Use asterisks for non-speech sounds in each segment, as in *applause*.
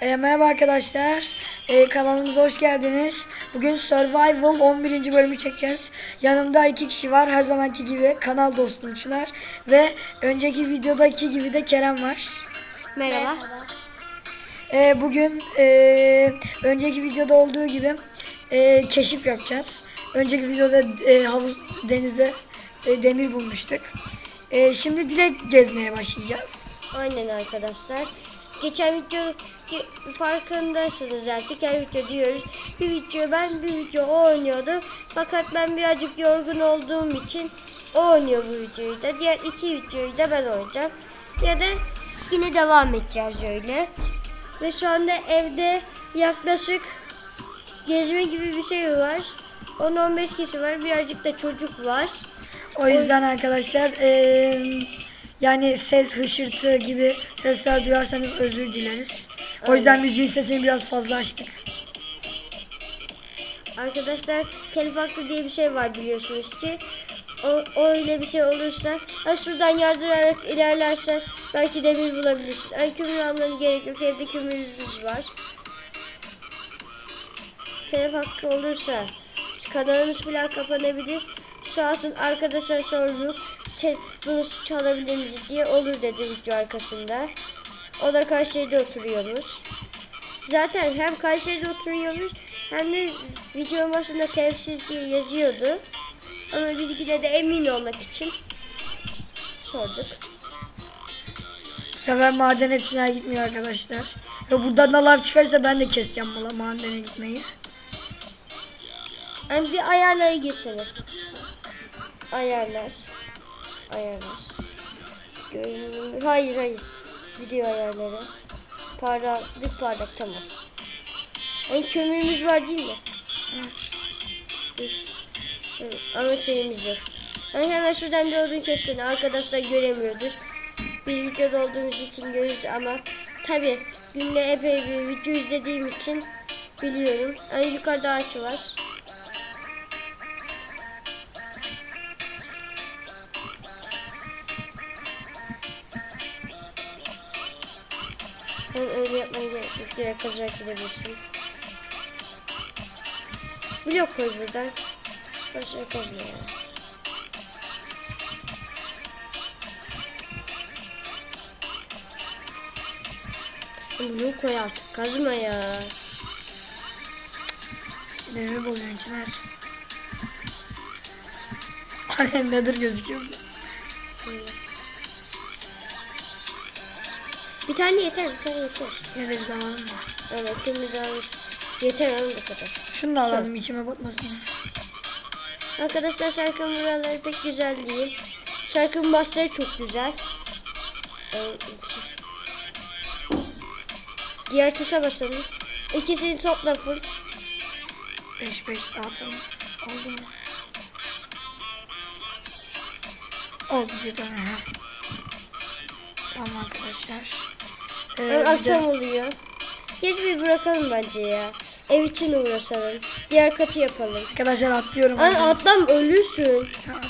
E, merhaba arkadaşlar. E, kanalımıza hoş geldiniz. Bugün Survival 11. bölümü çekeceğiz. Yanımda iki kişi var. Her zamanki gibi kanal dostum Çınar. Ve önceki videodaki gibi de Kerem var. Merhaba. E, bugün e, önceki videoda olduğu gibi e, keşif yapacağız. Önceki videoda e, havuz denizde e, demir bulmuştuk. E, şimdi direkt gezmeye başlayacağız. Aynen arkadaşlar. Geçen video farkındaysanız artık her video diyoruz. Bir video ben bir video o oynuyordu. Fakat ben birazcık yorgun olduğum için o oynuyor bu videoyu da. Diğer iki videoyu da ben oynayacağım. Ya da yine devam edeceğiz öyle. Ve şu anda evde yaklaşık gezme gibi bir şey var. 10-15 kişi var. Birazcık da çocuk var. O yüzden arkadaşlar eee, yani ses hışırtı gibi sesler duyarsanız özür dileriz. O yüzden müziğin sesini biraz fazla açtık. Arkadaşlar telif hakkı diye bir şey var biliyorsunuz ki. O, o öyle bir şey olursa ha şuradan yardırarak ilerlersen belki demir bulabilirsin. Ay kömür almanı gerek yok. Evde kömürümüz var. Telif hakkı olursa kanalımız falan kapanabilir. Sağ olsun arkadaşlar sordu. Te, bunu çalabilir miyiz diye olur dedi video arkasında. O da Kayseri'de oturuyormuş. Zaten hem Kayseri'de oturuyormuş hem de video başında telsiz diye yazıyordu. Ama biz yine de emin olmak için sorduk. Bu sefer madene Çınar gitmiyor arkadaşlar. Ve buradan da lav çıkarsa ben de keseceğim mala madene gitmeyi. Yani bir ayarlara girsene. Ayarlar. Ayarlar. Görünüm. Hayır hayır. Video ayarları. Parlaklık parlak tamam. Yani kömürümüz var değil mi? Ama şeyimiz yok. Yani hemen şuradan bir odun kesene. Arkadaşlar göremiyordur. Bir videoda olduğumuz için görürüz ama tabi günde epey bir video izlediğim için biliyorum. Yani yukarıda ağaç var. Yok. Direkt kazarak gidebilirsin. Blok koy buradan. Başka kazma ya. Blok koy artık. Kazma ya. Sinirimi bozuyorsun Çınar. Hani nedir gözüküyor mu? Bir tane yeter. Bir tane yeter. Ne de bir zamanım var. Evet. Temiz almış. Yeter oğlum bu kadar. Şunu da alalım içime batmasın. Arkadaşlar şarkının buraları pek güzel değil. Şarkının başları çok güzel. Diğer tuşa basalım. İkisini topla full. 5 5 dağıtalım. Oldu mu? Oldu bir tane. Tamam arkadaşlar. Ee, Yani akşam oluyor. Geç bir bırakalım bence ya. Ev için uğraşalım. Diğer katı yapalım. Arkadaşlar atlıyorum. Ay atlam ölürsün. Tamam.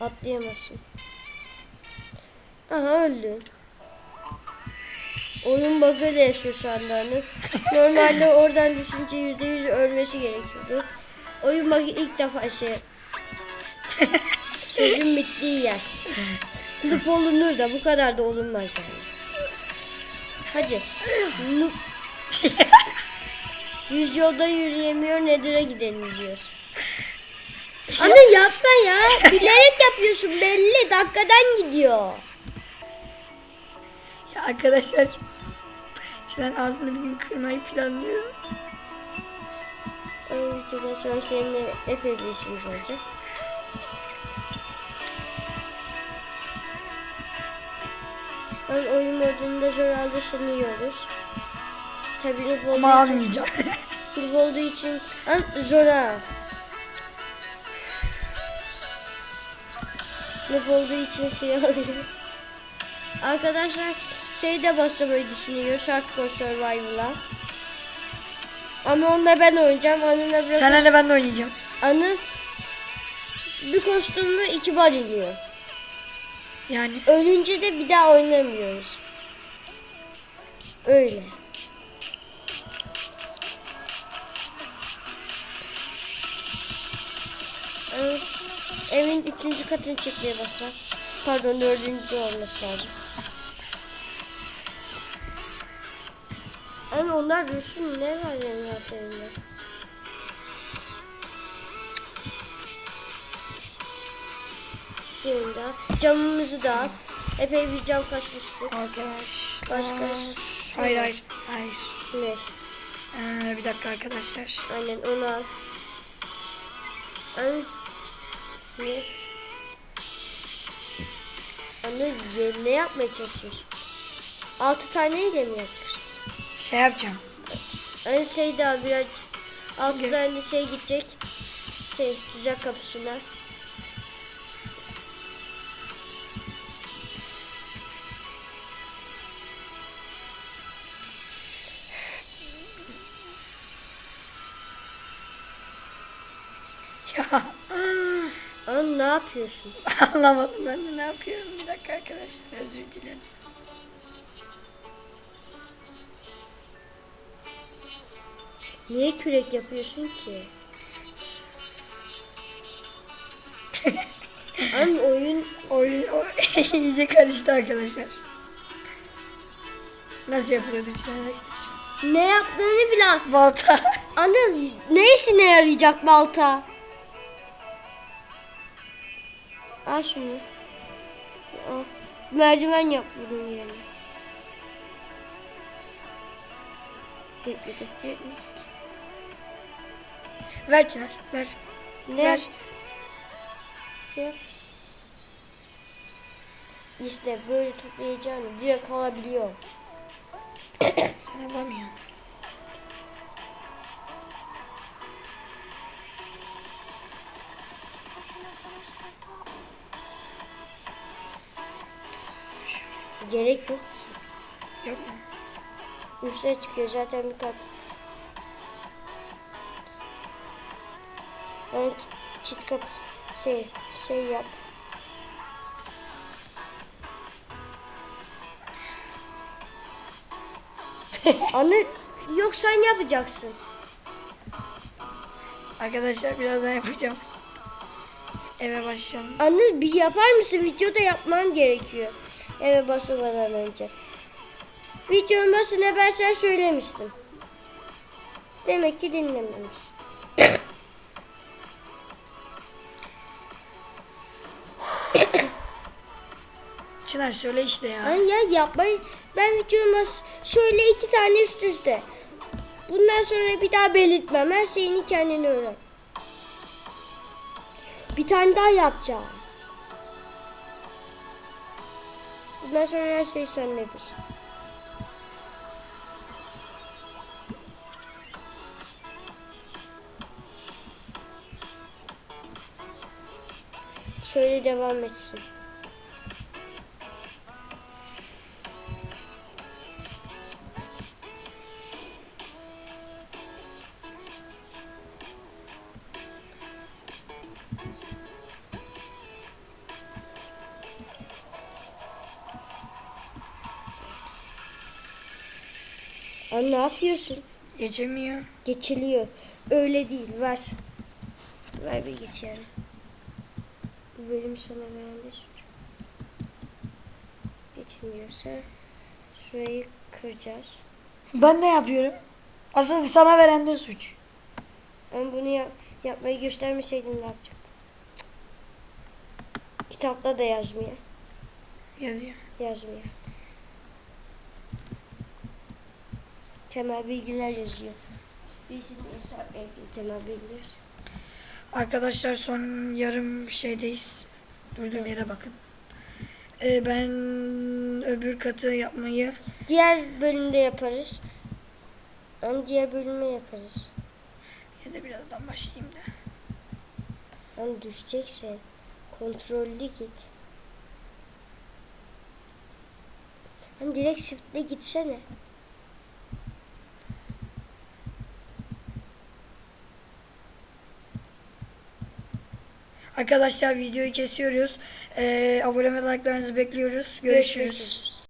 Atlayamazsın. Aha öldün. Oyun bug'ı da yaşıyor şu anda hani. *laughs* Normalde oradan düşünce yüzde yüz ölmesi gerekiyordu. Oyun bug'ı ilk defa şey. *laughs* Sözün bittiği yer. Nup olunur da bu kadar da olunmaz yani. Hadi. Nup. *laughs* Yüz yolda yürüyemiyor Nedir'e gidelim diyor. Ama yapma ya. Bilerek yapıyorsun belli. Dakikadan gidiyor. Ya arkadaşlar. İçten ağzını bir gün kırmayı planlıyorum. Videodan sonra seninle epey bir işimiz olacak. Ben oyun modunda zor alırsan iyi olur. Tabii noob Ama *laughs* olduğu için, almayacağım. noob olduğu için An zora. Noob olduğu için şey alıyorum. Arkadaşlar şeyde başlamayı düşünüyor. Hardcore Survival'a. Ama onunla ben oynayacağım. Onunla bırakıp... Senle ben de oynayacağım. Anı bir kostümü iki bar iniyor. Yani Ölünce de bir daha oynamıyoruz. Öyle. Evin üçüncü katını çekmeye başlar. Pardon dördüncü olması lazım. Ama onlar dursun ne var yani Suyunda. Camımızı da. Epey bir cam kaçmıştık. arkadaş. Başka- Aa, Hayır hayır. Hayır. Ne? Ee, bir dakika arkadaşlar. Aynen onu al. Anne. Ne? Anne ne, yapmaya çalışıyorsun? Altı taneyle mi yapacaksın? Şey yapacağım. Anne şey daha biraz altı tane şey gidecek. Şey tuzak kapısına. Ya Anne ne yapıyorsun? anlamadım ben de ne yapıyorum. Bir dakika arkadaşlar özür dilerim. Niye kürek yapıyorsun ki? *laughs* Anne oyun Oyun o, *laughs* iyice karıştı arkadaşlar. Nasıl yapılıyordu içine arkadaşlar? ne yaptığını bile Balta. Anne ne işine yarayacak balta? Al şunu. Al. Merdiven yap bunun yerine. Bekledi. ver Çınar ver. Ne? Ver. Yap. İşte böyle toplayacağını direkt alabiliyor. Sen alamıyorsun. Gerek yok ki. Yok mu? Üstüne çıkıyor zaten bir kat. Ben çit, çit kapı şey şey yap. *laughs* Anne yok sen yapacaksın. Arkadaşlar birazdan yapacağım. Eve başlayalım. Anne bir yapar mısın? Videoda yapmam gerekiyor. Eve basılmadan önce. Videonun başına ben sen söylemiştim. Demek ki dinlememiş. *coughs* Çınar söyle işte ya. Ay ya yapmayın. Ben videoma şöyle iki tane üst üste. Bundan sonra bir daha belirtmem. Her şeyini kendin öğren. Bir tane daha yapacağım. Bundan sonra her şey sendedir. Şöyle devam etsin. Anne ne yapıyorsun? Geçemiyor. Geçiliyor. Öyle değil. Ver. Ver bilgisayarı. Bu bölüm sana veren de suç. Geçmiyorsa şurayı kıracağız. Ben ne yapıyorum? Asıl sana veren de suç. Ama bunu yap yapmayı göstermeseydin ne yapacaktın? Kitapta da yazmıyor. Yazıyor. Yazmıyor. Temel bilgiler yazıyor. Bizim hesap temel bilgiler. Arkadaşlar son yarım şeydeyiz. Durduğum yere bakın. Ee, ben öbür katı yapmayı Diğer bölümde yaparız. Ama diğer bölüme yaparız. ya da birazdan başlayayım da. Hani düşeceksen kontrollü git. Hani direkt shift'le gitsene. Arkadaşlar videoyu kesiyoruz. Ee, abone ve like'larınızı bekliyoruz. Görüşürüz. üzere.